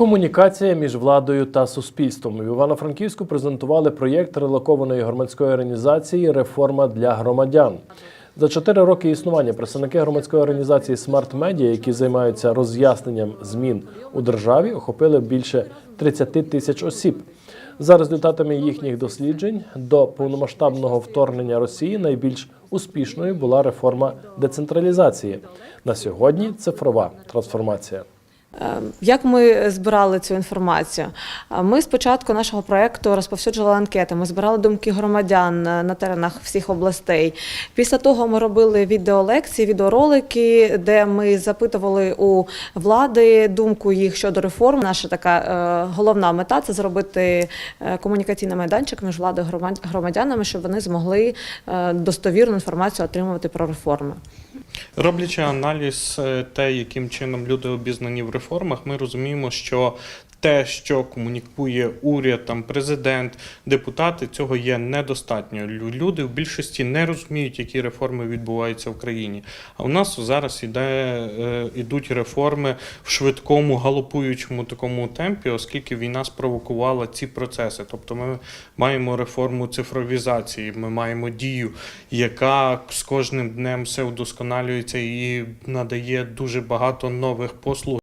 Комунікація між владою та суспільством в Івано-Франківську презентували проєкт релокованої громадської організації Реформа для громадян. За чотири роки існування представники громадської організації Смарт Медіа, які займаються роз'ясненням змін у державі, охопили більше 30 тисяч осіб. За результатами їхніх досліджень до повномасштабного вторгнення Росії найбільш успішною була реформа децентралізації. На сьогодні цифрова трансформація. Е, Як ми збирали цю інформацію? Е, Ми спочатку нашого проекту розповсюджували анкети. Ми збирали думки громадян е, на теренах всіх областей. Після того ми робили відеолекції, відеоролики, де ми запитували у влади думку їх щодо реформ. Наша така е, головна мета це зробити комунікаційний майданчик між владою і громадянами, щоб вони змогли достовірну інформацію отримувати про реформи. Роблячи аналіз те, яким чином люди обізнані в реформах, ми розуміємо, що те, що комунікує уряд, там президент, депутати, цього є недостатньо. Люди в більшості не розуміють, які реформи відбуваються в країні. А у нас зараз іде, е, ідуть реформи в швидкому галопуючому такому темпі, оскільки війна спровокувала ці процеси. Тобто, ми маємо реформу цифровізації, ми маємо дію, яка з кожним днем все удосконалюється і надає дуже багато нових послуг.